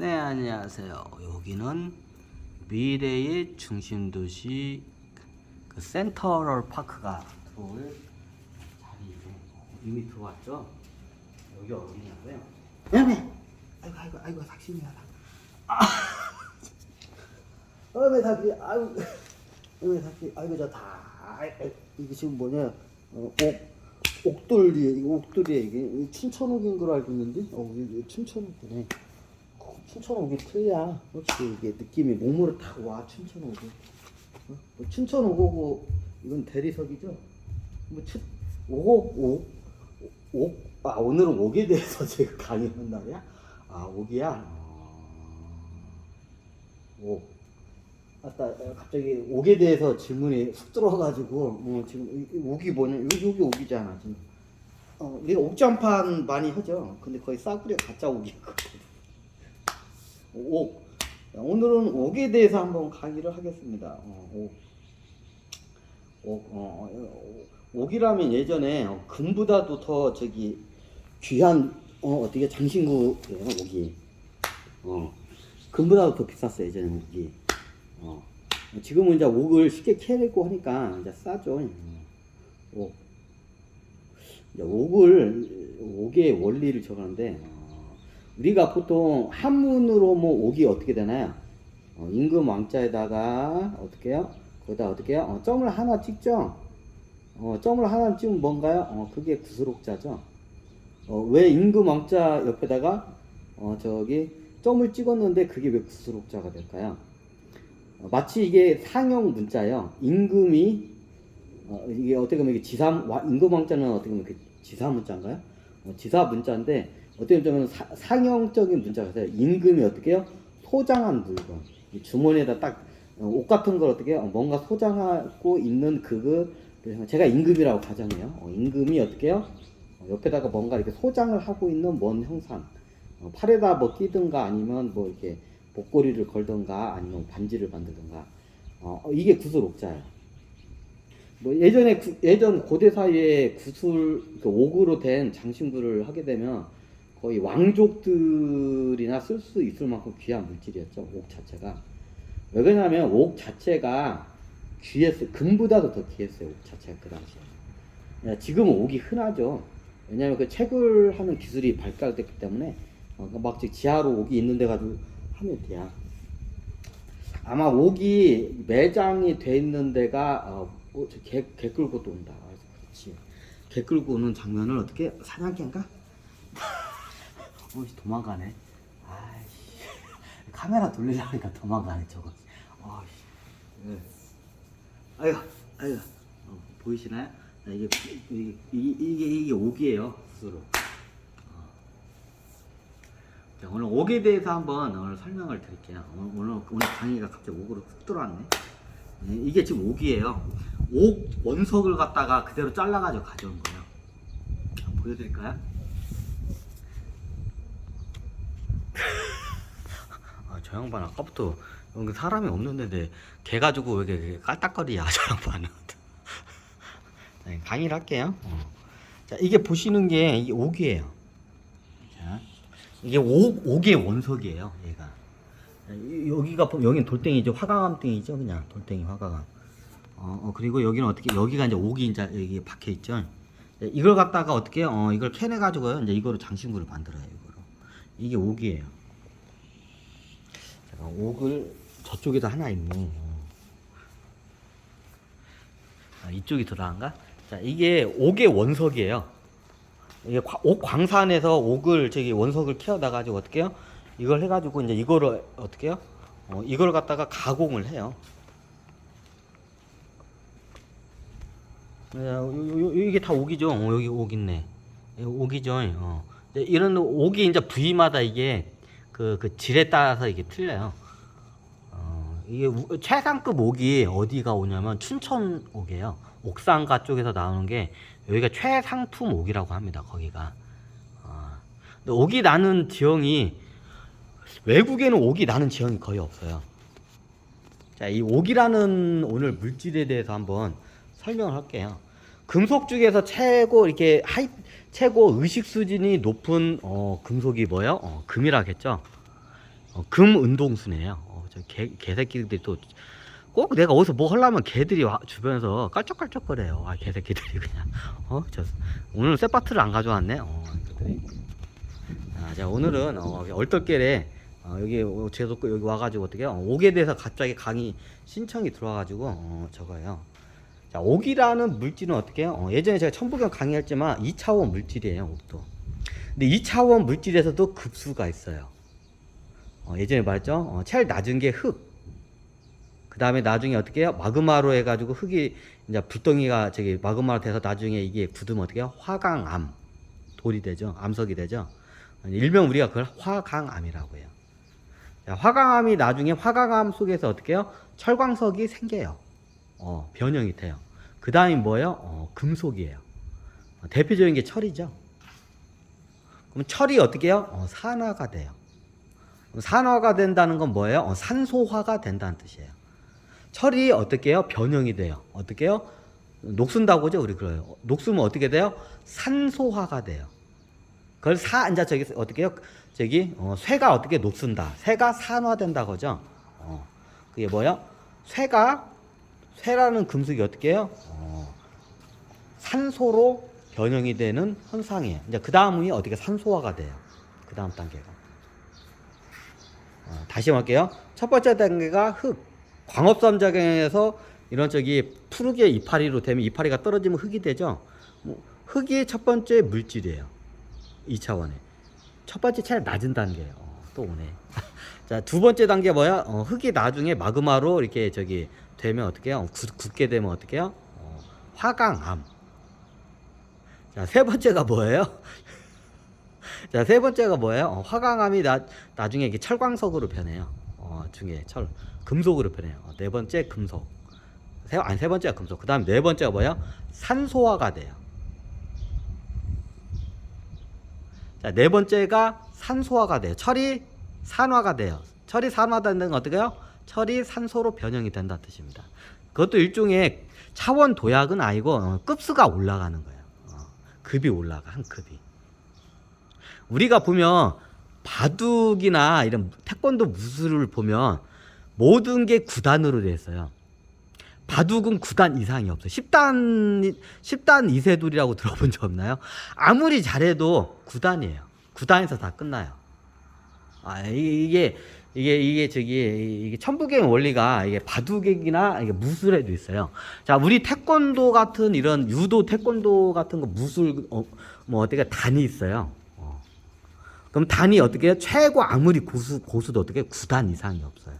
네, 안녕하세요. 여기는 미래의 중심 도시 그 센터럴 파크가 들어올 자리에 이미 들어왔죠? 여기 어디냐고요? 네네. 아이고 아이고 아이고 삭신이야. 아, 어메 삭신. 아이고, 어메 삭신. 아이고 저 다. 아이, 아이, 이게 지금 뭐냐? 어, 옥 옥돌리 이거 옥돌이 이게 이 춘천옥인 걸 알고 있는데 어 이게 춘천옥이네. 춘천옥이 틀려. 그렇지 이게 느낌이 몸으로 타고 와 춘천옥이. 어? 뭐 춘천옥오고 이건 대리석이죠. 뭐 춘, 오고 옥, 아 오늘은 옥에 대해서 제가 강의하는 날이야? 아 옥이야. 옥. 아따 갑자기 옥에 대해서 질문이 훅 들어와가지고 어, 지금 옥이 뭐냐 여기 여기 옥이잖아 지금. 어 우리가 옥장판 많이 하죠. 근데 거의 싸구려 가짜 옥이거든. 옥. 오늘은 옥에 대해서 한번 강의를 하겠습니다. 어, 옥. 옥, 어, 어, 옥이라면 예전에 어, 금보다도 더 저기 귀한 어, 어떻게 장신구예요 옥이. 어, 금보다도 더 비쌌어요 예전에 옥이. 어, 지금은 이제 옥을 쉽게 캐내고 하니까 이제 싸죠. 음, 옥. 이제 옥을 옥의 원리를 적었는데 어, 우리가 보통 한문으로 뭐 옥이 어떻게 되나요? 어, 임금 왕자에다가 어떻게 해요? 거기다 어떻게 해요? 어, 점을 하나 찍죠. 어, 점을 하나 찍으면 뭔가요? 어, 그게 구슬옥자죠. 어, 왜 임금 왕자 옆에다가 어, 저기 점을 찍었는데 그게 왜 구슬옥자가 될까요? 어, 마치 이게 상형 문자예요. 임금이 어, 이게 어떻게 보면 이게 지사 와- 임금 왕자는 어떻게 보면 그 지사 문자인가요? 어, 지사 문자인데 어떻게 보면 사, 상형적인 문자가 돼요. 임금이 어떻게 해요? 소장한 물건. 이 주머니에다 딱 어, 옷 같은 걸 어떻게 해요? 어, 뭔가 소장하고 있는 그거를 제가 임금이라고 가정해요. 어, 임금이 어떻게 해요? 어, 옆에다가 뭔가 이렇게 소장을 하고 있는 먼 형상. 어, 팔에다 뭐 끼든가 아니면 뭐 이렇게 목걸이를 걸든가 아니면 반지를 만들든가. 어, 어, 이게 구슬 옥자예요. 뭐 예전에 구- 예전 고대 사회에 구슬 그 옥으로 된 장신구를 하게 되면 거의 왕족들이나 쓸 수 있을 만큼 귀한 물질이었죠 옥 자체가 왜 그러냐면 옥 자체가 귀했어요 금보다도 더 귀했어요 옥 자체가 그 당시에 야, 지금은 옥이 흔하죠 왜냐하면 그 채굴 하는 기술이 발달됐기 때문에 어, 막 지금 지하로 옥이 있는 데 가지고 하면 돼요 아마 옥이 매장이 돼 있는 데가 어, 어, 저 개, 개 끌고 또 온다. 아, 그렇지. 개 끌고 오는 장면을 어떻게 사냥개인가? 어이 도망가네. 아이씨 카메라 돌리려니까 도망가네 저거. 아이씨. 예. 아유 아유 어, 보이시나요? 자, 이게 이게 이게 이게, 옥이에요 스스로. 자, 오늘 옥에 대해서 한번 오늘 설명을 드릴게요. 오늘, 오늘, 오늘 강의가 갑자기 옥으로 훅 들어왔네. 네, 이게 지금 옥이에요. 옥 원석을 갖다가 그대로 잘라가지고 가져온 거예요. 보여드릴까요? 아, 저 양반 아까부터 여기 사람이 없는데 개 가지고 왜 이렇게 깔딱거리야 저 양반은. 네, 강의를 할게요. 어. 자, 이게 보시는 게 이게 옥이에요. 자, 이게 옥, 옥의 원석이에요, 얘가. 이- 여기가 여기는 돌덩이죠, 화강암등이죠, 그냥 돌덩이 화강암. 어, 어, 그리고 여기는 어떻게 여기가 이제 옥이 이제 여기 박혀 있죠. 네, 이걸 갖다가 어떻게 어 이걸 캐내 가지고요, 이제 이거로 장신구를 만들어요, 이게 옥이에요. 옥을 저쪽에도 하나 있네. 어. 아, 이쪽이 들어간가? 자, 이게 옥의 원석이에요. 이게 과- 옥 광산에서 옥을 저기 원석을 캐어다 가지고 어떻게 해요? 이걸 해가지고 이제 이거를 어떻게 해요? 어, 이걸 갖다가 가공을 해요. 야, 요, 요, 요, 이게 다 옥이죠. 어, 여기 옥 있네. 이거 옥이죠. 어. 이런 옥이 이제 부위마다 이게 그, 그 질에 따라서 이게 틀려요. 어, 이게 우- 최상급 옥이 어디가 오냐면 춘천 옥이에요. 옥상가 쪽에서 나오는 게 여기가 최상품 옥이라고 합니다. 거기가. 어. 근데 옥이 나는 지형이 외국에는 옥이 나는 지형이 거의 없어요. 자, 이 옥이라는 오늘 물질에 대해서 한번 설명을 할게요. 금속 중에서 최고 이렇게 하이 최고 의식 수준이 높은 어, 금속이 뭐예요? 어, 금이라겠죠. 어, 금 은동수네요. 어, 저 개, 개새끼들이 또 꼭 내가 어디서 뭐 하려면 개들이 와, 주변에서 깔쩍깔쩍거려요. 아 개새끼들이 그냥 어, 저 오늘 쇠바트를 안 가져왔네. 어. 아, 자 오늘은 어, 얼떨결에 어, 여기 어, 제도 여기 와가지고 어떻게 요 옥에 대해서 갑자기 강의 신청이 들어와가지고 어, 저거요. 자 옥이라는 물질은 어떻게 해요? 어, 예전에 제가 천부경 강의했지만 2차원 물질이에요. 옥도. 근데 2차원 물질에서도 급수가 있어요. 어, 예전에 말했죠. 어, 제일 낮은 게 흙. 그 다음에 나중에 어떻게 해요? 마그마로 해가지고 흙이 이제 불덩이가 저기 마그마로 돼서 나중에 이게 굳으면 어떻게 해요? 화강암. 돌이 되죠. 암석이 되죠. 일명 우리가 그걸 화강암이라고 해요. 자, 화강암이 나중에 화강암 속에서 어떻게 해요? 철광석이 생겨요. 어, 변형이 돼요. 그 다음이 뭐예요? 어, 금속이에요. 어, 대표적인 게 철이죠. 그럼 철이 어떻게 해요? 어, 산화가 돼요. 산화가 된다는 건 뭐예요? 어, 산소화가 된다는 뜻이에요. 철이 어떻게 해요? 변형이 돼요. 어떻게 해요? 녹슨다고 하죠? 우리 그래요. 녹으면 어떻게 돼요? 산소화가 돼요. 그걸 사, 이제 저기 어떻게 해요? 저기, 어, 쇠가 어떻게 녹슨다. 쇠가 산화된다고 하죠? 어, 그게 뭐예요? 쇠가, 쇠라는 금속이 어떻게 해요? 어, 산소로 변형이 되는 현상이에요. 이제 그 다음이 어떻게 산소화가 돼요. 그 다음 단계가. 어, 다시 할게요. 첫 번째 단계가 흙. 광업삼작용에서 이런 저기 푸르게 이파리로 되면 이파리가 떨어지면 흙이 되죠. 뭐, 흙이 첫 번째 물질이에요. 2차원에. 첫 번째 제일 낮은 단계예요. 어, 또 오네. 자, 두 번째 단계 뭐야? 어, 흙이 나중에 마그마로 이렇게 저기 되면 어떻게 해요? 굳, 굳게 되면 어떻게 해요? 어, 화강암. 자, 세 번째가 뭐예요? 자, 세 번째가 뭐예요? 어, 화강암이 나, 나중에 이게 철광석으로 변해요. 어, 중에 철, 금속으로 변해요. 어, 네 번째 금속. 세, 아니, 세 번째가 금속. 그 다음 네 번째가 뭐예요? 산소화가 돼요. 자, 네 번째가 산소화가 돼요. 철이 산화가 돼요. 철이 산화된다는 건 어떻게 해요? 철이 산소로 변형이 된다 뜻입니다. 그것도 일종의 차원 도약은 아니고 어, 급수가 올라가는 거예요. 어, 급이 올라가 한 급이. 우리가 보면 바둑이나 이런 태권도 무술을 보면 모든 게 구단으로 되어 있어요. 바둑은 9단 이상이 없어요. 10단, 10단 이세돌이라고 들어본 적 없나요? 아무리 잘해도 9단이에요. 9단에서 다 끝나요. 아, 이게, 이게, 이게 저기, 이게 천부경 원리가 이게 바둑이나 이게 무술에도 있어요. 자, 우리 태권도 같은 이런 유도 태권도 같은 거 무술, 어, 뭐 어떻게 단이 있어요. 어. 그럼 단이 어떻게 해요? 최고 아무리 고수, 고수도 어떻게 9단 이상이 없어요.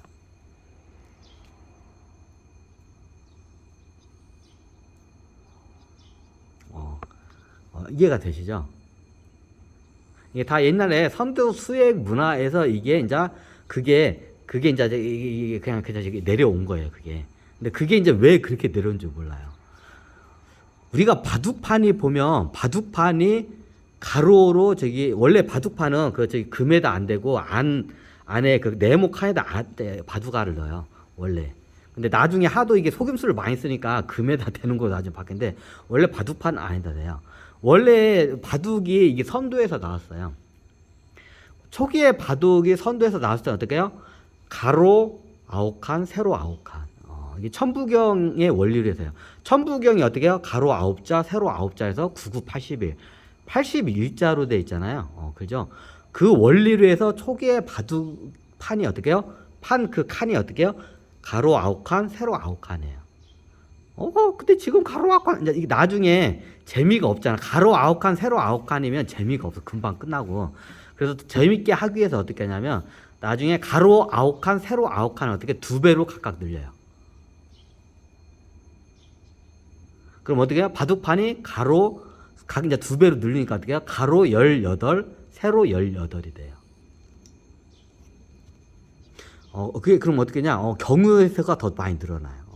어, 어, 이해가 되시죠? 이게 다 옛날에 선두 수액 문화에서 이게 이제 그게 그게 이제 이게 그냥 그냥 내려온 거예요. 그게. 근데 그게 이제 왜 그렇게 내려온지 몰라요. 우리가 바둑판이 보면 바둑판이 가로로 저기 원래 바둑판은 그 저기 금에다 안 되고 안 안에 그 네모 칸에다 안, 바둑알을 넣어요. 원래. 근데 나중에 하도 이게 속임수를 많이 쓰니까 금에다 대는 걸로 나중에 바뀌는데 원래 바둑판 안에다 대요. 원래 바둑이 이게 선두에서 나왔어요. 초기에 바둑이 선두에서 나왔을 때 해요? 가로 아홉 칸, 세로 아홉 칸. 어, 이게 천부경의 원리로 해서요. 천부경이 어떻게 해요? 가로 아홉 자, 세로 아홉 자에서 99, 81. 81자로 돼 있잖아요. 어, 그죠? 그 원리로 해서 초기에 바둑 판이 어떻게 해요? 판 그 칸이 어떻게 해요? 가로 아홉 칸, 세로 아홉 칸이에요. 어, 근데 지금 가로 아홉 칸, 나중에 재미가 없잖아. 가로 아홉 칸, 세로 아홉 칸이면 재미가 없어. 금방 끝나고. 그래서 재밌게 하기 위해서 어떻게 하냐면, 나중에 가로 아홉 칸, 세로 아홉 칸을 어떻게 두 배로 각각 늘려요. 그럼 어떻게 해요? 바둑판이 가로, 각 이제 두 배로 늘리니까 어떻게 해요? 가로 열여덟, 세로 열여덟이 돼요. 어, 그게 그럼 어떻게 냐 어, 경우에서가 더 많이 늘어나요.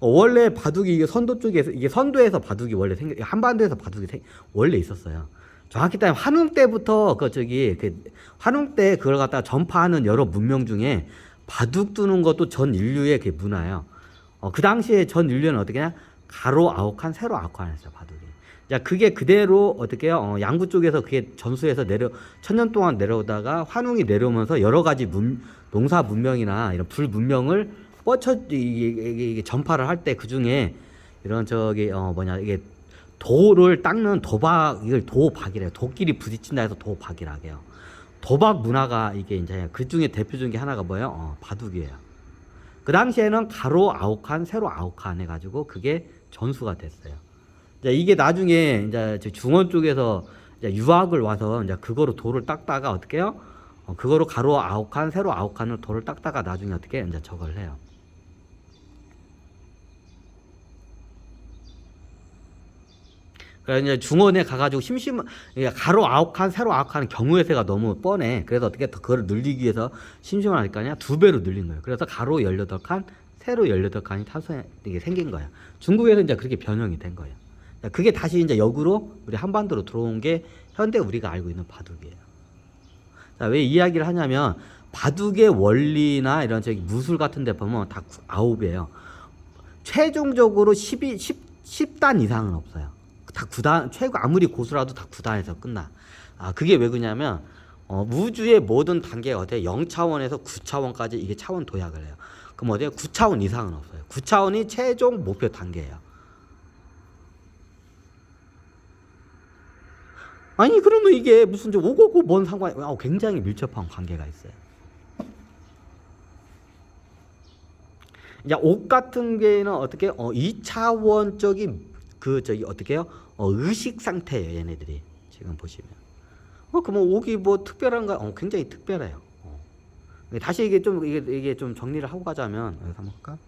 어. 어, 원래 바둑이 이게 선도 쪽에서 이게 선도에서 바둑이 원래 생 한반도에서 바둑이 생, 원래 있었어요. 정확히 따면 환웅 때부터 그 저기 그 환웅 때 그걸 갖다가 전파하는 여러 문명 중에 바둑 두는 것도 전 인류의 그 문화예요. 어, 그 당시에 전 인류는 어떻게 냐 가로 아홉 칸, 세로 아홉 칸이었어요 바둑이. 자, 그게 그대로 어떻게요? 어, 양구 쪽에서 그게 전수해서 내려 천년 동안 내려오다가 환웅이 내려오면서 여러 가지 문, 농사 문명이나 이런 불 문명을 뻗쳐 이게, 전파를 할 때 그 중에 이런 저기 어 뭐냐 이게 도를 닦는 도박 이걸 도박이래요. 도끼리 부딪힌다 해서 도박이라 해요. 도박 문화가 이게 이제 그 중에 대표적인 게 하나가 뭐예요? 어, 바둑이에요. 그 당시에는 가로 아홉 칸, 세로 아홉 칸 해가지고 그게 전수가 됐어요. 이제 이게 나중에 이제 저 중원 쪽에서 이제 유학을 와서 이제 그거로 돌을 닦다가 어떻게 해요? 어, 그거로 가로 아홉 칸, 세로 아홉 칸을 돌을 닦다가 나중에 어떻게 이제 저걸 해요. 그래서 이제 중원에 가가지고 심심, 이게 가로 칸, 세로 칸은 경우의 수가 너무 뻔해. 그래서 어떻게 더 그걸 늘리기 위해서 심심을 하니까 아니야 두 배로 늘린 거예요. 그래서 가로 열여덟 칸, 세로 열여덟 칸이 타서 이게 생긴 거야. 중국에서 이제 그렇게 변형이 된 거예요. 자, 그게 다시 이제 역으로 우리 한반도로 들어온 게 현대 우리가 알고 있는 바둑이에요. 자, 왜 이야기를 하냐면 바둑의 원리나 이런 저기 무술 같은 데 보면 다 구- 아홉이에요. 최종적으로 12, 10, 10단 이상은 없어요. 다 9단, 최고 아무리 고수라도 다 9단에서 끝나. 아, 그게 왜 그러냐면 어, 우주의 모든 단계가 어때요? 0차원에서 9차원까지 이게 차원 도약을 해요. 그럼 어때요? 9차원 이상은 없어요. 9차원이 최종 목표 단계예요. 아니 그러면 이게 무슨 저 오고고 뭔 상관이 아, 굉장히 밀접한 관계가 있어요. 이제 옷 같은 게는 어떻게 어 2차원적인 그 저기 어떻게요? 어 의식 상태예요, 얘네들이. 지금 보시면. 어 그러면 옥이 뭐 특별한가? 어 굉장히 특별해요. 어. 다시 이게 좀 이게 이게 좀 정리를 하고 가자면 한번 볼까?